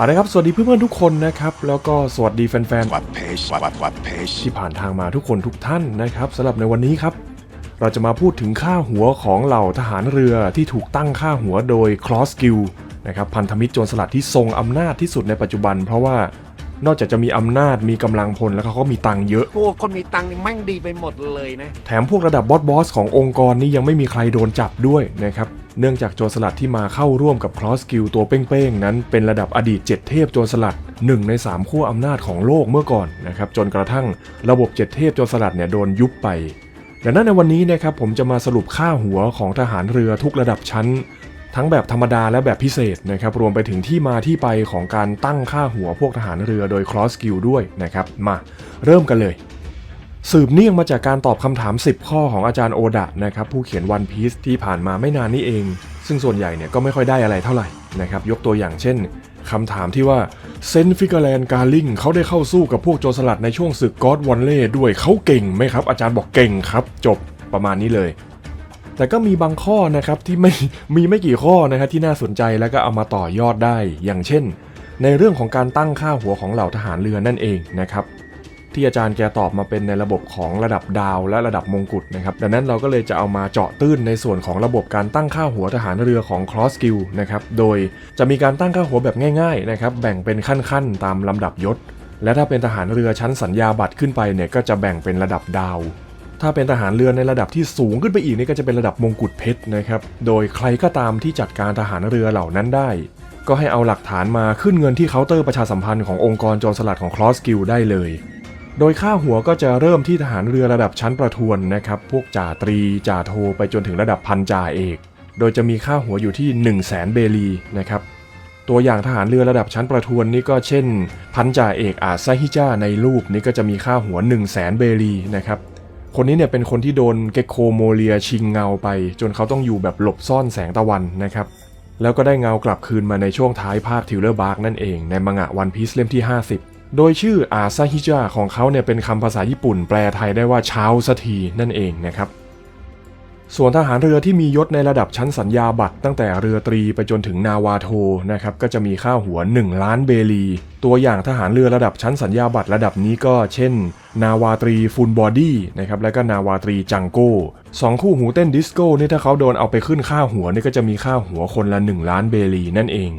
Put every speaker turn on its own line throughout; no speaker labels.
เอาละครับ สวัสดีเพื่อนๆทุกคนนะครับ แล้วก็สวัสดีแฟน
วัดเพจวัดวัดเพจ
ๆที่ผ่านทางมาทุกคนทุกท่านนะครับสำหรับในวันนี้ครับ เราจะมาพูดถึงค่าหัวของเหล่าทหารเรือที่ถูกตั้งค่าหัวโดย Cross g u i l d นะครับพันธมิตรโจรสลัดที่ทรงอำนาจที่สุดในปัจจุบัน เพราะว่า นอกจากจะมีอำนาจมีกำลังพลแล้วเขาก็มีตังค์เยอะ
พวกคนมีตังค์นี่แม่งดีไปหมดเลยนะ
แถมพวกระดับบอสบอสขององค์กรนี้ยังไม่มีใครโดนจับด้วยนะครับ เนื่องจากโจรสลัดที่มาเข้าร่วมกับ Cross g u i l d ตัวเป้งๆ นั้นเป็นระดับอดีต 7 เทพโจรสลัด 1 ใน 3 ขั้วอำนาจของโลกเมื่อก่อนนะครับจนกระทั่งระบบ 7 เทพโจรสลัดเนี่ยโดนยุบไปดังนั้นในวันนี้นะครับผมจะมาสรุปค่าหัวของทหารเรือทุกระดับชั้น ทั้งแบบธรรมดาและแบบพิเศษนะครับรวมไปถึงที่มาที่ไปของการตั้งค่าหัวพวกทหารเรือโดย Cross g u i l d ด้วยนะครับมาเริ่มกันเลยสืบเนื่องมาจากการตอบคำถาม 10 ข้อของอาจารย์โอดะนะครับผู้เขียนวันพี e ที่ผ่านมาไม่นานนี้เอง ซึ่งส่วนใหญ่เนี่ยก็ไม่ค่อยได้อะไรเท่าไหร่นะครับยกตัวอย่างเช่นคำถามที่ว่าเซนฟิกแลนการลิงเขาได้เข้าสู้กับพวกโจรสลัดในช่วงศึกกอดวันเล่ด้วยเขาเก่งไหมครับ อาจารย์บอกเก่งครับ จบประมาณนี้เลย แต่ก็มีบางข้อนะครับที่ไม่มีไม่กี่ข้อนะครับที่น่าสนใจแล้วก็เอามาต่อยอดได้ อย่างเช่น ในเรื่องของการตั้งค่าหัวของเหล่าทหารเรือนั่นเองนะครับที่อาจารย์แกตอบมาเป็นในระบบของระดับดาวและระดับมงกุฎนะครับ ดังนั้นเราก็เลยจะเอามาเจาะตื้นในส่วนของระบบการตั้งค่าหัวทหารเรือของ Cross g u i l d นะครับ โดยจะมีการตั้งค่าหัวแบบง่ายๆนะครับ แบ่งเป็นขั้นๆ ตามลำดับยศ และถ้าเป็นทหารเรือชั้นสัญญาบัตรขึ้นไปเนี่ยก็จะแบ่งเป็นระดับดาว ถ้าเป็นทหารเรือในระดับที่สูงขึ้นไปอีกนี่ก็จะเป็นระดับมงกุฎเพชรนะครับ โดยใครก็ตามที่จัดการทหารเรือเหล่านั้นได้ ก็ให้เอาหลักฐานมาขึ้นเงินที่เคาน์เตอร์ประชาสัมพันธ์ขององค์กรโจรสลัดของ Cross g u i l d ได้เลย โดยค่าหัวก็จะเริ่มที่ทหารเรือระดับชั้นประทวนนะครับ พวกจ่าตรีจ่าโทไปจนถึงระดับพันจ่าเอก โดยจะมีค่าหัวอยู่ที่ 1 0 0 0 0แสนเบลีนะครับตัวอย่างทหารเรือระดับชั้นประทวนนี่ก็เช่น พันจ่าเอกอาซาฮิจ้าในรูปนี้ก็จะมีค่าหัว 1 0 0 0 0แสนเบลีนะครับ คนนี้เนี่ยเป็นคนที่โดนเกโคโมเลียชิงเงาไป จนเขาต้องอยู่แบบหลบซ่อนแสงตะวันนะครับ แล้วก็ได้เงากลับคืนมาในช่วงท้ายภาคทิวเลอร์บาร์กนั่นเองในมังงะวันพีซเล่มที่ 50 โดยชื่ออาซาฮิจาของเขาเนี่ยเป็นคำภาษาญี่ปุ่น แปลไทยได้ว่าเช้าสัทีนั่นเองนะครับ ส่วนทหารเรือที่มียศในระดับชั้นสัญญาบัตรตั้งแต่เรือตรีไปจนถึงนาวาโทนะครับก็จะมีค่าหัว 1 ล้านเบลี ตัวอย่างทหารเรือระดับชั้นสัญญาบัตรระดับนี้ก็เช่น นาวาตรีฟูลบอดี้นะครับและก็นาวาตรีจังโก้สองคู่หูเต้นดิสโก้นี่ถ้าเขาโดนเอาไปขึ้นค่าหัวนี่ก็จะมีค่าหัวคนละ 1 ล้านเบลีนั่นเอง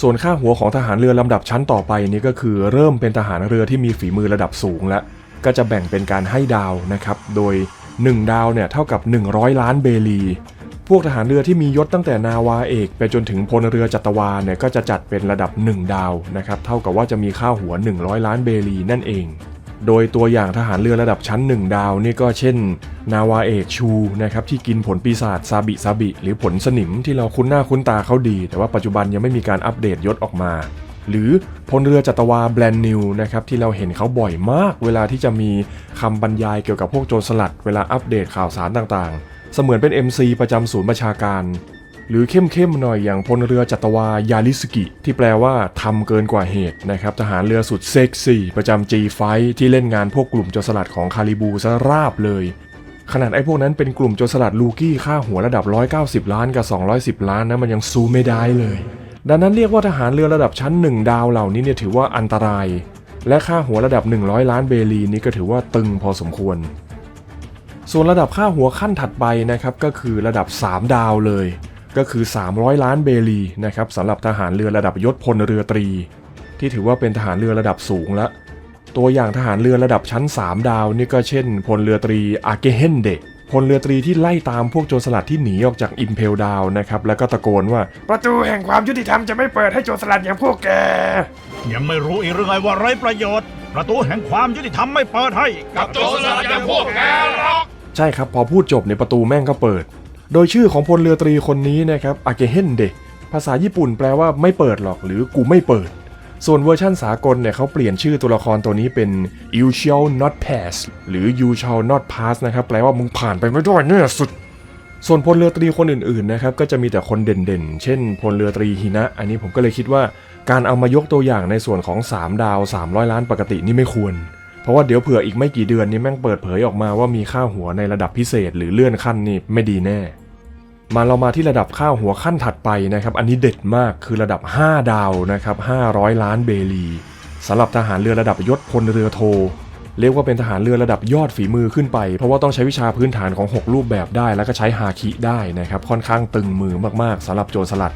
ส่วนค่าหัวของทหารเรือลำดับชั้นต่อไปนี่ก็คือเริ่มเป็นทหารเรือที่มีฝีมือระดับสูงแล้วก็จะแบ่งเป็นการให้ดาวนะครับโดย 1 ดาวเนี่ยเท่ากับ 100 ล้านเบลี พวกทหารเรือที่มียศตั้งแต่นาวาเอกไปจนถึงพลเรือจัตวาเนี่ยก็จะจัดเป็นระดับ 1 ดาวนะครับเท่ากับว่าจะมีค่าหัว 100 ล้านเบลีนั่นเอง โดยตัวอย่างทหารเรือระดับชั้น 1 ดาวนี่ก็เช่น นาวาเอกชูนะครับที่กินผลปีศาจซาบิซาบิ หรือผลสนิมที่เราคุ้นหน้าคุ้นตาเขาดี แต่ว่าปัจจุบันยังไม่มีการอัปเดตยศออกมา หรือพลเรือจัตวาแบรนด์นิวนะครับที่เราเห็นเขาบ่อยมาก เวลาที่จะมีคำบรรยายเกี่ยวกับพวกโจรสลัด เวลาอัปเดตข่าวสารต่างๆ เสมือนเป็น MC ประจำศูนย์ประชาการ หรือเข้มๆหน่อยอย่างพลเรือจัตวายาลิสกิ ที่แปลว่าทำเกินกว่าเหตุนะครับทหารเรือสุดเซ็กซี่ประจำ G5 ที่เล่นงานพวกกลุ่มโจรสลัดของคาริบูซะราบเลยขนาดไอ้พวกนั้นเป็นกลุ่มโจรสลัดลูกี้ค่าหัวระดับ 190 ล้านกับ 210 ล้านนะมันยังสู้ไม่ได้เลย ดังนั้นเรียกว่าทหารเรือระดับชั้น 1 ดาวเหล่านี้เนี่ยถือว่าอันตราย และค่าหัวระดับ 100 ล้านเบลีนี่ก็ถือว่าตึงพอสมควร ส่วนระดับค่าหัวขั้นถัดไปนะครับก็คือระดับ 3 ดาวเลย ก็คือ 300 ล้านเบลีนะครับสำหรับทหารเรือระดับยศพลเรือตรี ที่ถือว่าเป็นทหารเรือระดับสูงละตัวอย่างทหารเรือระดับชั้น 3 ดาวนี่ก็เช่นพลเรือตรีอาเกเฮนเดะ พลเรือตรีที่ไล่ตามพวกโจรสลัดที่หนีออกจากอิมเพลดาวนะครับแล้วก็ตะโกนว่า
ประตูแห่งความยุติธรรมจะไม่เปิดให้โจรสลัดอย่างพวกแก
ยังไม่รู้อีกหรือไงว่าไรประโยชน์ ประตูแห่งความยุติธรรมไม่เปิดให้
กับโจรสลัดอย่างพวกแกหรอก
ใช่ครับพอพูดจบในยประตูแม่งก็เปิด โดยชื่อของพลเรือตรีคนนี้นะครับอาเกเฮนเดะภาษาญี่ปุ่นแปลว่าไม่เปิดหรอกหรือกูไม่เปิด ส่วนเวอร์ชั่นสากลเนี่ยเขาเปลี่ยนชื่อตัวละครตัวนี้เป็น you shall not pass หรือ you shall not pass นะครับ แปลว่ามึงผ่านไปไม่ได้แน่สุด ส่วนพลเรือตรีคนอื่นๆนะครับก็จะมีแต่คนเด่นๆ เช่น พลเรือตรีฮินะ อันนี้ผมก็เลยคิดว่าการเอามายกตัวอย่างในส่วนของ 3 ดาว 300 ล้านปกตินี่ไม่ควร เพราะว่าเดี๋ยวเผื่ออีกไม่กี่เดือนนี้แม่งเปิดเผยออกมาว่ามีค่าหัวในระดับพิเศษ หรือเลื่อนขั้นนี่ไม่ดีแน่ มาเรามาที่ระดับข้าวหัวขั้นถัดไปนะครับ อันนี้เด็ดมากคือระดับ 5 ดาวนะครับ500 ล้านเบลีสำหรับทหารเรือระดับยศพลเรือโท เรียกว่าเป็นทหารเรือระดับยอดฝีมือขึ้นไป เพราะว่าต้องใช้วิชาพื้นฐานของ 6 รูปแบบได้ แล้วก็ใช้ฮาคิได้นะครับ ค่อนข้างตึงมือมากๆสำหรับโจรสลัด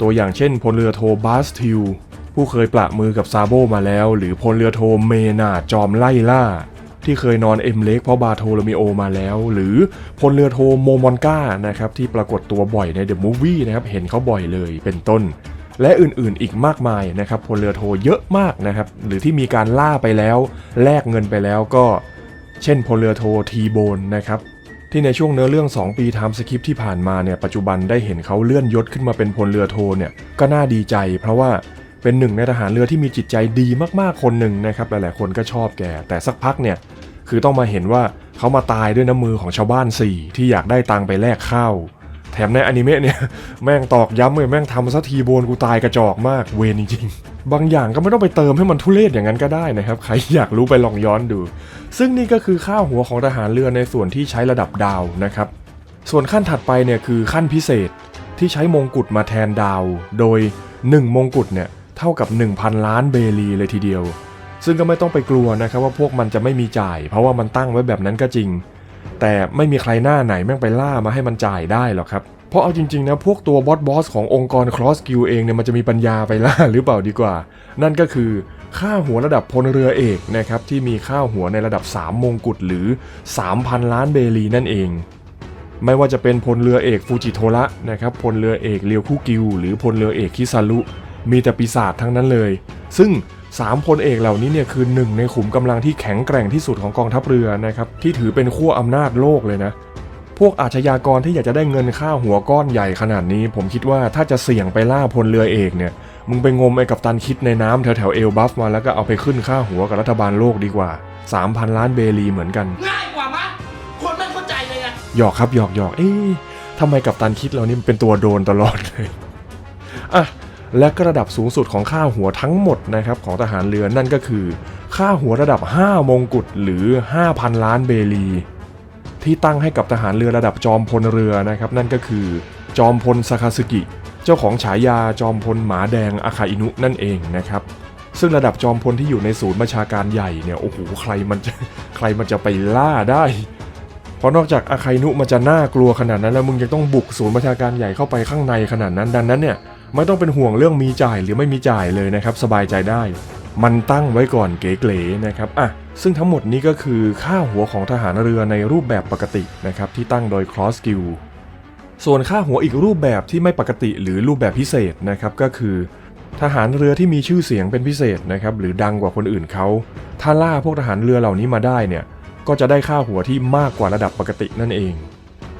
ตัวอย่างเช่น พลเรือโทบาสทิลผู้เคยประมือกับซาโบมาแล้ว หรือพลเรือโทเมนาจอมไล่ล่า ที่เคยนอนเอ็มเล็กเพราะบาโทโรมิโอมาแล้ว หรือพลเรือโทโมมอนกานะครับที่ปรากฏตัวบ่อยในเดอะมูฟวี่นะครับเห็นเขาบ่อยเลยเป็นต้น และอื่นๆอีกมากมายนะครับพลเรือโทเยอะมากนะครับหรือที่มีการล่าไปแล้วแลกเงินไปแล้วก็ เช่นพลเรือโททีโบนนะครับที่ในช่วงเนื้อเรื่อง 2 ปีไทม์สคริปที่ผ่านมาเนี่ยปัจจุบันได้เห็นเขาเลื่อนยศขึ้นมาเป็นพลเรือโทเนี่ยก็น่าดีใจ เพราะว่า เป็นหนึ่งในทหารเรือที่มีจิตใจดีมากๆคนหนึ่งนะครับ หลายๆคนก็ชอบแก แต่สักพักเนี่ยคือต้องมาเห็นว่าเขามาตายด้วยน้ำมือของชาวบ้าน4ที่อยากได้ตังไปแลกข้าวแถมในอนิเมะเนี่ยแม่งตอกย้ำเลยแม่งทำซะทีโบนกูตายกระจอกมากเวรจริงๆ บางอย่างก็ไม่ต้องไปเติมให้มันทุเรศอย่างนั้นก็ได้นะครับ ใครอยากรู้ไปลองย้อนดู ซึ่งนี่ก็คือค่าหัวของทหารเรือในส่วนที่ใช้ระดับดาวนะครับ ส่วนขั้นถัดไปเนี่ยคือขั้นพิเศษที่ใช้มงกุฎมาแทนดาว โดย 1 มงกุฎเนี่ย ท่ากับ 1,000 ล้านเบลีเลยทีเดียว ซึ่งก็ไม่ต้องไปกลัวนะครับว่าพวกมันจะไม่มีจ่าย เพราะว่ามันตั้งไว้แบบนั้นก็จริง แต่ไม่มีใครหน้าไหนแม่งไปล่ามาให้มันจ่ายได้หรอกครับ เพราะเอาจริงๆนะพวกตัวบอสบอสขององค์กร Cross Guild เองเนี่ยมันจะมีปัญญาไปล่าหรือเปล่าดีกว่า นั่นก็คือค่าหัวระดับพลเรือเอกนะครับที่มีค่าหัวในระดับ 3 มงกุฎหรือ 3,000 ล้านเบลีนั่นเองไม่ว่าจะเป็นพลเรือเอกฟูจิโทระนะครับพลเรือเอกเรียวคุกิว หรือพลเรือเอกคิซารุ มีแต่ปีศาจทั้งนั้นเลย ซึ่ง3พลเอกเหล่านี้เนี่ยคือหนึ่งในขุมกำลังที่แข็งแกร่งที่สุดของกองทัพเรือนะครับที่ถือเป็นขั้วอำนาจโลกเลยนะ พวกอาชญากรที่อยากจะได้เงินค่าหัวก้อนใหญ่ขนาดนี้ ผมคิดว่าถ้าจะเสี่ยงไปล่าพลเรือเอกเนี่ยมึงไปงมไอ้กับตันคิดในน้ำแถวแถวๆเอลบัฟมาแล้วก็เอาไปขึ้นค่าหัวกับรัฐบาลโลกดีกว่า 3,000 ล้านเบลีเหมือนกัน
ง่ายกว่ามั้ยคนไม่เข้าใจเลยอะ
หยอกครับหยอกหยอกเอ๊ะทำไมกับตันคิดเรานี่มันเป็นตัวโดนตลอดเลยอะ และก็ระดับสูงสุดของค่าหัวทั้งหมดนะครับของทหารเรือนั่นก็คือ ค่าหัวระดับ 5 มงกุฎหรือ 5,000 ล้านเบลี ที่ตั้งให้กับทหารเรือระดับจอมพลเรือนะครับนั่นก็คือ จอมพลซาคาสึกิ เจ้าของฉายาจอมพลหมาแดงอาคาอินุนั่นเองนะครับซึ่งระดับจอมพลที่อยู่ในศูนย์บัญชาการใหญ่เนี่ยโอ้โหใครมันจะใครมันจะไปล่าได้ เพราะนอกจากอาคาอินุมันจะน่ากลัวขนาดนั้นแล้วมึงยังต้องบุกศูนย์บัญชาการใหญ่เข้าไปข้างในขนาดนั้นดังนั้นเนี่ย ไม่ต้องเป็นห่วงเรื่องมีจ่ายหรือไม่มีจ่ายเลยนะครับ สบายใจได้ มันตั้งไว้ก่อนเก๋ๆนะครับอะซึ่งทั้งหมดนี้ก็คือค่าหัวของทหารเรือในรูปแบบปกตินะครับที่ตั้งโดย Cross Guild ส่วนค่าหัวอีกรูปแบบที่ไม่ปกติหรือรูปแบบพิเศษนะครับก็คือ ทหารเรือที่มีชื่อเสียงเป็นพิเศษนะครับหรือดังกว่าคนอื่นเขาถ้าล่าพวกทหารเรือเหล่านี้มาได้เนี่ยก็จะได้ค่าหัวที่มากกว่าระดับปกตินั่นเอง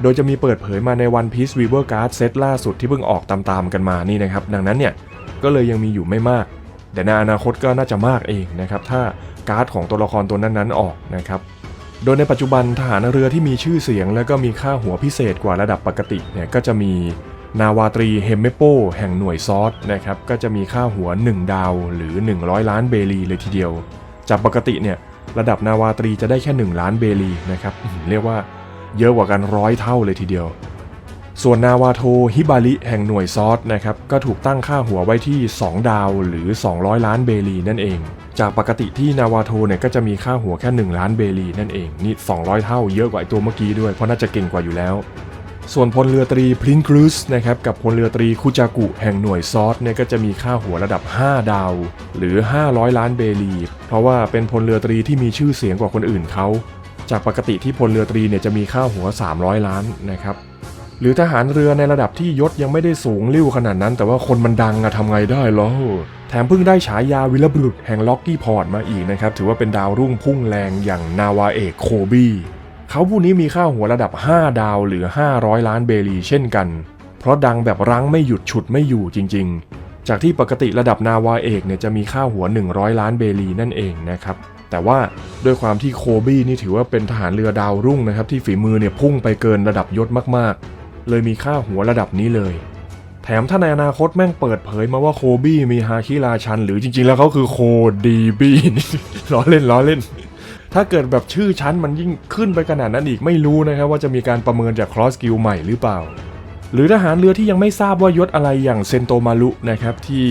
โดยจะมีเปิดเผยมาใน One Piece Weaver Card เซตล่าสุดที่เพิ่งออกตามๆกันมานี่นะครับ ดังนั้นเนี่ยก็เลยยังมีอยู่ไม่มาก แต่ในอนาคตก็น่าจะมากเองนะครับ ถ้าการ์ดของตัวละครตัวนั้นๆออกนะครับ โดยในปัจจุบันทหารเรือที่มีชื่อเสียง และก็มีค่าหัวพิเศษกว่าระดับปกติเนี่ยก็จะมีนาวาตรีเฮมเมโปแห่งหน่วยซอสนะครับก็จะมีค่าหัว 1 ดาวหรือ 100 ล้านเบลีเลยทีเดียว จากปกติเนี่ยระดับนาวาตรีจะได้แค่ 1 ล้านเบลีนะครับเรียกว่า เยอะกว่ากันร้อยเท่าเลยทีเดียว ส่วนนาวาโทฮิบาริแห่งหน่วยซอสนะครับก็ถูกตั้งค่าหัวไว้ที่ 2 ดาวหรือ 200 ล้านเบลีนั่นเอง จากปกติที่นาวาโทเนี่ยก็จะมีค่าหัวแค่ 1 ล้านเบลีนั่นเองนี่200 เท่าเยอะกว่าไอตัวเมื่อกี้ด้วยเพราะน่าจะเก่งกว่าอยู่แล้วส่วนพลเรือตรีพลินครูสนะครับกับพลเรือตรีคุจากุแห่งหน่วยซอสเนี่ยก็จะมีค่าหัวระดับ 5 ดาว หรือ 500 ล้านเบลี เพราะว่าเป็นพลเรือตรีที่มีชื่อเสียงกว่าคนอื่นเขา จากปกติที่พลเรือตรีเนี่ยจะมีค่าหัว 300 ล้านนะครับหรือทหารเรือในระดับที่ยศยังไม่ได้สูงลิ่วขนาดนั้น แต่ว่าคนมันดังอะทำไงได้ล่ะแถมเพิ่งได้ฉายาวิลบุรุษแห่งล็อกกี้พอร์ตมาอีกนะครับ ถือว่าเป็นดาวรุ่งพุ่งแรงอย่างนาวาเอกโคบี้เขาผู้นี้มีค่าหัวระดับ 5 ดาวหรือ 500 ล้านเบลีเช่นกัน เพราะดังแบบรั้งไม่หยุดฉุดไม่อยู่จริง จากที่ปกติระดับนาวาเอกเนี่ยจะมีค่าหัว 100 ล้านเบลีนั่นเองนะครับแต่ว่าด้วยความที่โคบี้นี่ถือว่าเป็นทหารเรือดาวรุ่งนะครับที่ฝีมือเนี่ยพุ่งไปเกินระดับยศมากๆ เลยมีค่าหัวระดับนี้เลย แถมถ้าในอนาคตแม่งเปิดเผยมาว่าโคบี้มีฮาคิราชัน หรือจริงๆแล้วเขาคือโคดีบี้ล้อเล่นล้อเล่น ถ้าเกิดแบบชื่อชั้นมันยิ่งขึ้นไปขนาดนั้นอีกไม่รู้นะครับว่าจะมีการประเมินจากครอสกิลใหม่หรือเปล่า หรือทหารเรือที่ยังไม่ทราบว่ายศอะไรอย่างเซนโตมารุนะครับที่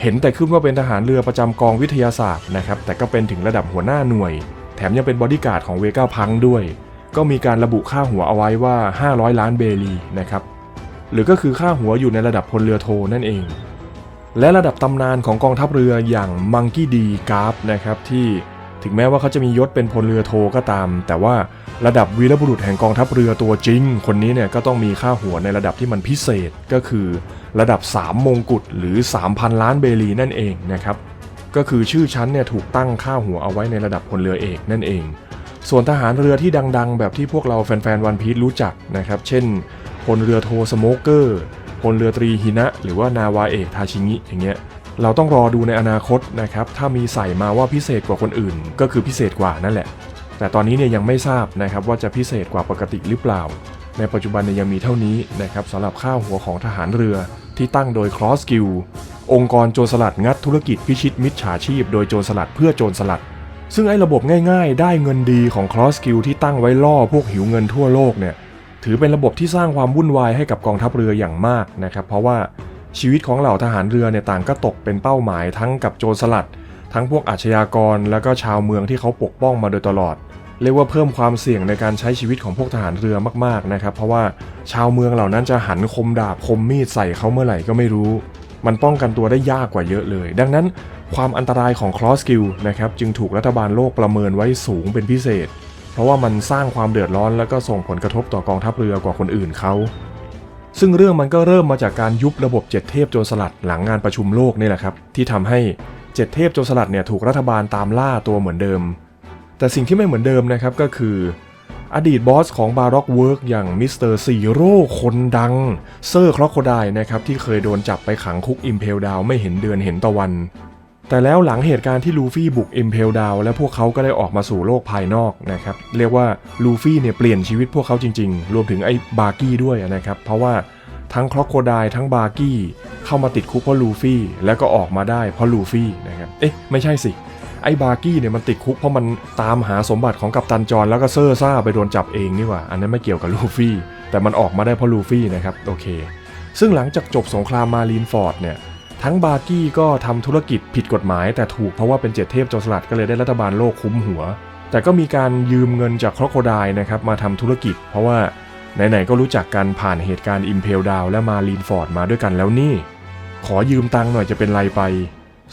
เห็นแต่ขึ้นว่าเป็นทหารเรือประจำกองวิทยาศาสตร์นะครับแต่ก็เป็นถึงระดับหัวหน้าหน่วย แถมยังเป็นบอดี้การ์ดของเวก้าพังด้วย ก็มีการระบุค่าหัวเอาไว้ว่า 500 ล้านเบลีนะครับหรือก็คือค่าหัวอยู่ในระดับพลเรือโทนั่นเอง และระดับตำนานของกองทัพเรืออย่างมังกี้ดีกราฟนะครับที่ถึงแม้ว่าเขาจะมียศเป็นพลเรือโทก็ตาม แต่ว่า ระดับวีรบุรุษแห่งกองทัพเรือตัวจริง คนนี้เนี่ยก็ต้องมีค่าหัวในระดับที่มันพิเศษก็คือ ระดับ 3 มงกุฎหรือ 3,000 ล้านเบลีนั่นเองนะครับก็คือชื่อชั้นเนี่ยถูกตั้งค่าหัวเอาไว้ในระดับพลเรือเอกนั่นเอง ส่วนทหารเรือที่ดังๆ แบบที่พวกเราแฟนๆวันพีชรู้จักนะครับเช่นพลเรือโทสโมเกอร์พลเรือตรีฮินะ หรือว่านาวาเอกทาชิงิอย่างเงี้ยเราต้องรอดูในอนาคตนะครับถ้ามีใส่มาว่าพิเศษกว่าคนอื่น ก็คือพิเศษกว่านั่นแหละ แต่ตอนนี้เนี่ยยังไม่ทราบนะครับว่าจะพิเศษกว่าปกติหรือเปล่า ในปัจจุบันเนี่ยยังมีเท่านี้นะครับสำหรับค่าหัวของทหารเรือที่ตั้งโดย Cross g u i l องค์กรโจรสลัดงัดธุรกิจพิชิตมิจฉาชีพโดยโจรสลัดเพื่อโจรสลัด ซึ่งไอ้ระบบง่ายๆ ได้เงินดีของ Cross g u i l ที่ตั้งไว้ล่อพวกหิวเงินทั่วโลกเนี่ยถือเป็นระบบที่สร้างความวุ่นวายให้กับกองทัพเรืออย่างมากนะครับเพราะว่าชีวิตของเหล่าทหารเรือเนี่ยต่างก็ตกเป็นเป้าหมายทั้งกับโจรสลัด ทั้งพวกอาชญากร แล้วก็ชาวเมืองที่เขาปกป้องมาโดยตลอด เรียกว่าเพิ่มความเสี่ยงในการใช้ชีวิตของพวกทหารเรือมากๆนะครับ เพราะว่าชาวเมืองเหล่านั้นจะหันคมดาบคมมีดใส่เขาเมื่อไหร่ก็ไม่รู้ มันป้องกันตัวได้ยากกว่าเยอะเลย ดังนั้นความอันตรายของ Cross g u i l นะครับจึงถูกรัฐบาลโลกประเมินไว้สูงเป็นพิเศษ เพราะว่ามันสร้างความเดือดร้อนและก็ส่งผลกระทบต่อกองทัพเรือกว่าคนอื่นเขาซึ่งเรื่องมันก็เริ่มมาจากการยุบระบบเจ็ดเทพโจรสลัดหลังงานประชุมโลกนี่แหละครับ ที่ทำให้เจ็ดเทพโจรสลัดเนี่ยถูกรัฐบาลตามล่าตัวเหมือนเดิม แต่สิ่งที่ไม่เหมือนเดิมนะครับก็คืออดีตบอสของบาร็อกเวิร์กอย่างมิสเตอร์ซีโร่คนดัง เซอร์ครอกโคไดนะครับที่เคยโดนจับไปขังคุกอิมเพลดาวไม่เห็นเดือนเห็นตะวัน แต่แล้วหลังเหตุการณ์ที่ลูฟี่บุก Impel Down และพวกเขาก็ได้ออกมาสู่โลกภายนอกนะครับ เรียกว่าลูฟี่เนี่ยเปลี่ยนชีวิตพวกเขาจริงๆ รวมถึงไอ้บาร์กี้ด้วยนะครับ เพราะว่าทั้งครอกโคไดทั้งบาร์กี้เข้ามาติดคุกเพราะลูฟี่แล้วก็ออกมาได้เพราะลูฟี่นะครับเอ๊ะไม่ใช่สิ ไอ้บาร์กี้เนี่ยมันติดคุกเพราะมันตามหาสมบัติของกัปตันจอนแล้วก็เซอร์ซ่าไปโดนจับเองนี่ว่า อันนั้นไม่เกี่ยวกับลูฟี่ แต่มันออกมาได้เพราะลูฟี่นะครับโอเค ซึ่งหลังจากจบสงครามมารีนฟอร์ดเนี่ยทั้งบาร์กี้ก็ทำธุรกิจผิดกฎหมาย แต่ถูกเพราะว่าเป็นเจ็ดเทพโจรสลัดก็เลยได้รัฐบาลโลกคุ้มหัว แต่ก็มีการยืมเงินจากครอโคไดนะครับมาทำธุรกิจ เพราะว่าไหนๆก็รู้จักกันผ่านเหตุการณ์อิมเพลดาวและมารีนฟอร์ดมาด้วยกันแล้วนี่ ขอยืมตังค์หน่อยจะเป็นไรไป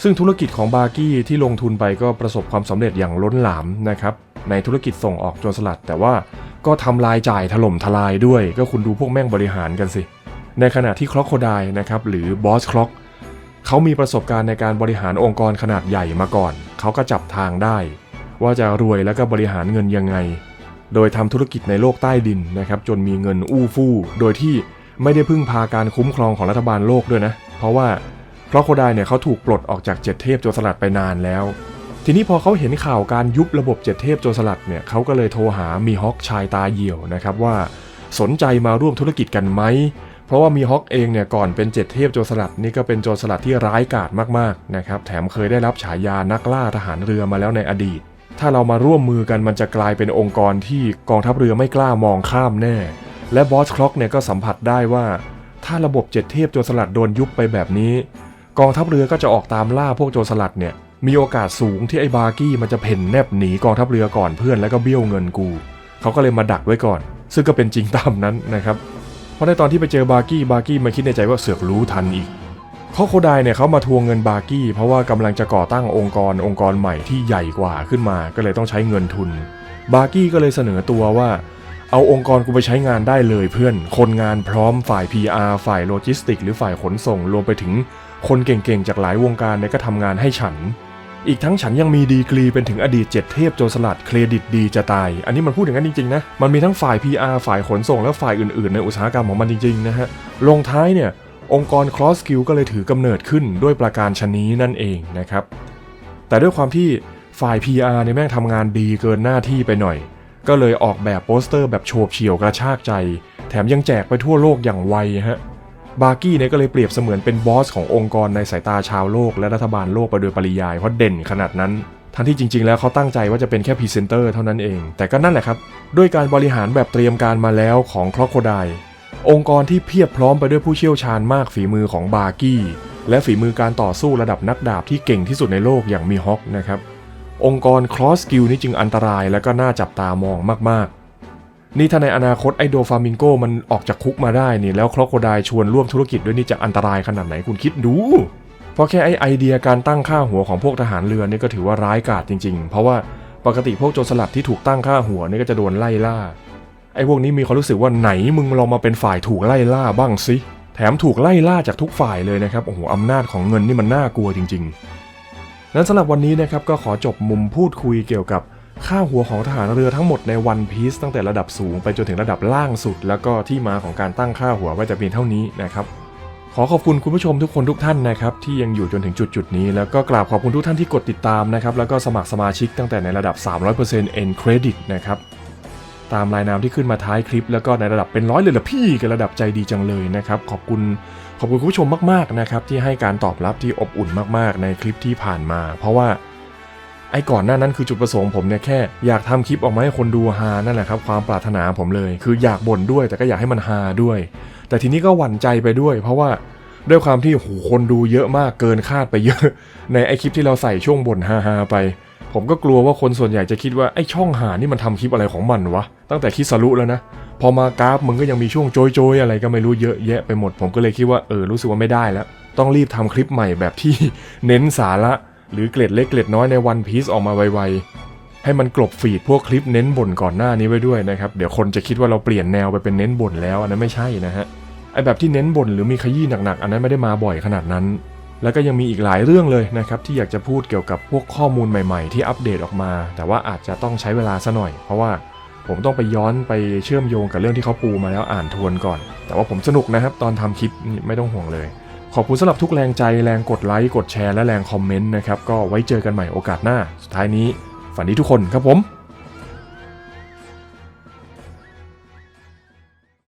ซึ่งธุรกิจของบาร์กี้ที่ลงทุนไปก็ประสบความสำเร็จอย่างล้นหลามนะครับในธุรกิจส่งออกโจรสลัด แต่ว่าก็ทำรายจ่ายถล่มทลายด้วย ก็คุณดูพวกแม่งบริหารกันสิ ในขณะที่ครอกโคไดนะครับหรือบอสคล็อกเขามีประสบการณ์ในการบริหารองค์กรขนาดใหญ่มาก่อน เขาก็จับทางได้ ว่าจะรวยแล้วก็บริหารเงินยังไง โดยทำธุรกิจในโลกใต้ดินนะครับจนมีเงินอู้ฟู่โดยที่ไม่ได้พึ่งพาการคุ้มครองของรัฐบาลโลกด้วยนะ เพราะว่า ราะโคไดเนี่ยเขาถูกปลดออกจากเจ็ดเทพโจรสลัดไปนานแล้ว ทีนี้พอเขาเห็นข่าวการยุบระบบเจ็ดเทพโจรสลัดเนี่ยเขาก็เลยโทรหามีฮอคชายตาเหี่ยวนะครับว่าสนใจมาร่วมธุรกิจกันไหม เพราะว่ามีฮอคเองเนี่ยก่อนเป็นเจ็ดเทพโจรสลัดนี่ก็เป็นโจรสลัดที่ร้ายกาจมากๆนะครับแถมเคยได้รับฉายานักล่าทหารเรือมาแล้วในอดีต ถ้าเรามาร่วมมือกันมันจะกลายเป็นองค์กรที่กองทัพเรือไม่กล้ามองข้ามแน่ และบอสคล็อกเนี่ยก็สัมผัสได้ว่า ถ้าระบบเจ็ดเทพโจรสลัดโดนยุบไปแบบนี้ กองทัพเรือก็จะออกตามล่าพวกโจรสลัดเนี่ยมีโอกาสสูงที่ไอ้บาร์กี้มันจะเพ่นแนบหนีกองทัพเรือก่อนเพื่อนแล้วก็เบี้ยวเงินกู เขาก็เลยมาดักไว้ก่อน ซึ่งก็เป็นจริงตามนั้นนะครับ เพราะในตอนที่ไปเจอบาร์กี้บาร์กี้มาคิดในใจว่าเสือกรู้ทันอีกข้อโคไดเนี่ยเขามาทวงเงินบาร์กี้เพราะว่ากำลังจะก่อตั้งองค์กรองค์กรใหม่ที่ใหญ่กว่าขึ้นมา ก็เลยต้องใช้เงินทุน บาร์กี้ก็เลยเสนอตัวว่า เอาองค์กรกูไปใช้งานได้เลยเพื่อน คนงานพร้อมฝ่าย PR ฝ่ายโลจิสติก หรือฝ่ายขนส่งรวมไปถึง คนเก่งๆจากหลายวงการเนี่ยก็ทำงานให้ฉัน อีกทั้งฉันยังมีดีกรีเป็นถึงอดีตเจ็ดเทพโจรสลัดเครดิตดีจะตาย อันนี้มันพูดอย่างนั้นจริงๆนะ มันมีทั้งฝ่าย PR ฝ่ายขนส่งและฝ่ายอื่นๆ ในอุตสาหกรรมของมันจริงๆนะฮะ ลงท้ายเนี่ยองค์กร Cross Skill ก็เลยถือกำเนิดขึ้นด้วยประการชนนี้นั่นเองนะครับ แต่ด้วยความที่ฝ่าย PR เนี่ยแม่งทำงานดีเกินหน้าที่ไปหน่อย ก็เลยออกแบบโปสเตอร์แบบโฉบเฉี่ยวกระชากใจ แถมยังแจกไปทั่วโลกอย่างไวฮะ บาร์กี้เนี่ยก็เลยเปรียบเสมือนเป็นบอสขององค์กรในสายตาชาวโลกและรัฐบาลโลกไปโดยปริยายเพราะเด่นขนาดนั้นทั้งที่จริงๆ แล้วเขาตั้งใจว่าจะเป็นแค่พรีเซนเตอร์เท่านั้นเอง แต่ก็นั่นแหละครับ ด้วยการบริหารแบบเตรียมการมาแล้วของครอโคไดองค์กรที่เพียบพร้อมไปด้วยผู้เชี่ยวชาญมากฝีมือของบาร์กี้ และฝีมือการต่อสู้ระดับนักดาบที่เก่งที่สุดในโลกอย่างมีฮอคนะครับ องค์กรคลอสกิลนี่จึงอันตรายและก็น่าจับตามองมากๆ นี่ถ้าในอนาคตไอโดฟามิงโกมันออกจากคุกมาได้นี่แล้วครอกโคไดชวนร่วมธุรกิจด้วยนี่จะอันตรายขนาดไหนคุณคิดดู เพราะแค่ไอไอเดียการตั้งค่าหัวของพวกทหารเรือนี่ก็ถือว่าร้ายกาจจริง ๆ เพราะว่าปกติพวกโจรสลัดที่ถูกตั้งค่าหัวนี่ก็จะโดนไล่ล่า ไอ้พวกนี้มีความรู้สึกว่าไหนมึงลองมาเป็นฝ่ายถูกไล่ล่าบ้างสิแถมถูกไล่ล่าจากทุกฝ่ายเลยนะครับโอ้โหอำนาจของเงินนี่มันน่ากลัวจริงๆนั้นสำหรับวันนี้นะครับก็ขอจบมุมพูดคุยเกี่ยวกับ ค่าหัวของทหารเรือทั้งหมดในวันพีซตั้งแต่ระดับสูงไปจนถึงระดับล่างสุด แล้วก็ที่มาของการตั้งค่าหัวว้แต่เพียงเท่านี้นะครับขอขอบคุณคุณผู้ชมทุกคนทุกท่านนะครับที่ยังอยู่จนถึงจุดจุดนี้แล้วก็กราบขอบคุณทุกท่านที่กดติดตามนะครับแล้วก็สมัครสมาชิกตั้งแต่ในระดับ 300% End Credit นะครับตามรายนามที่ขึ้นมาท้ายคลิป แล้วก็ในระดับเป็นร้อยเลยละพี่กันระดับใจดีจังเลยนะครับขอบคุณขอบคุณคุณผู้ชมมากๆนะครับที่ให้การตอบรับที่อบอุ่นมากๆ ในคลิปที่ผ่านมา เพราะว่า ไอ้ก่อนหน้านั้นคือจุดประสงค์ผมเนี่ยแค่อยากทำคลิปออกมาให้คนดูฮานั่นแหละครับความปรารถนาผมเลย คืออยากบ่นด้วยแต่ก็อยากให้มันฮาด้วย แต่ทีนี้ก็หวั่นใจไปด้วย เพราะว่าด้วยความที่โหคนดูเยอะมากเกินคาดไปเยอะ ในไอคลิปที่เราใส่ช่วงบ่นฮาๆไป ผมก็กลัวว่าคนส่วนใหญ่จะคิดว่าไอ้ช่องหานี่มันทำคลิปอะไรของมันวะ ตั้งแต่คิดสรุแล้วนะ พอมากราฟมึงก็ยังมีช่วงโจยๆอะไรก็ไม่รู้เยอะแยะไปหมด ผมก็เลยคิดว่าเออรู้สึกว่าไม่ได้แล้ว ต้องรีบทำคลิปใหม่แบบที่เน้นสาระ หรือเกล็ดเล็กเกล็ดน้อยในวันพีซออกมาไวๆ ให้มันกลบฟีดพวกคลิปเน้นบ่นก่อนหน้านี้ไว้ด้วยนะครับ เดี๋ยวคนจะคิดว่าเราเปลี่ยนแนวไปเป็นเน้นบ่นแล้วอันนั้นไม่ใช่นะฮะไอแบบที่เน้นบ่นหรือมีขยี้หนักๆ อันนั้นไม่ได้มาบ่อยขนาดนั้น แล้วก็ยังมีอีกหลายเรื่องเลยนะครับที่อยากจะพูดเกี่ยวกับพวกข้อมูลใหม่ๆ ที่อัปเดตออกมา แต่ว่าอาจจะต้องใช้เวลาซะหน่อย เพราะว่าผมต้องไปย้อนไปเชื่อมโยงกับเรื่องที่เขาปูมาแล้วอ่านทวนก่อน แต่ว่าผมสนุกนะครับตอนทำคลิปไม่ต้องห่วงเลย ขอบคุณสำหรับทุกแรงใจแรงกดไลค์กดแชร์และแรงคอมเมนต์นะครับก็ไว้เจอกันใหม่โอกาสหน้า สุดท้ายนี้ฝันดีทุกคนครับผม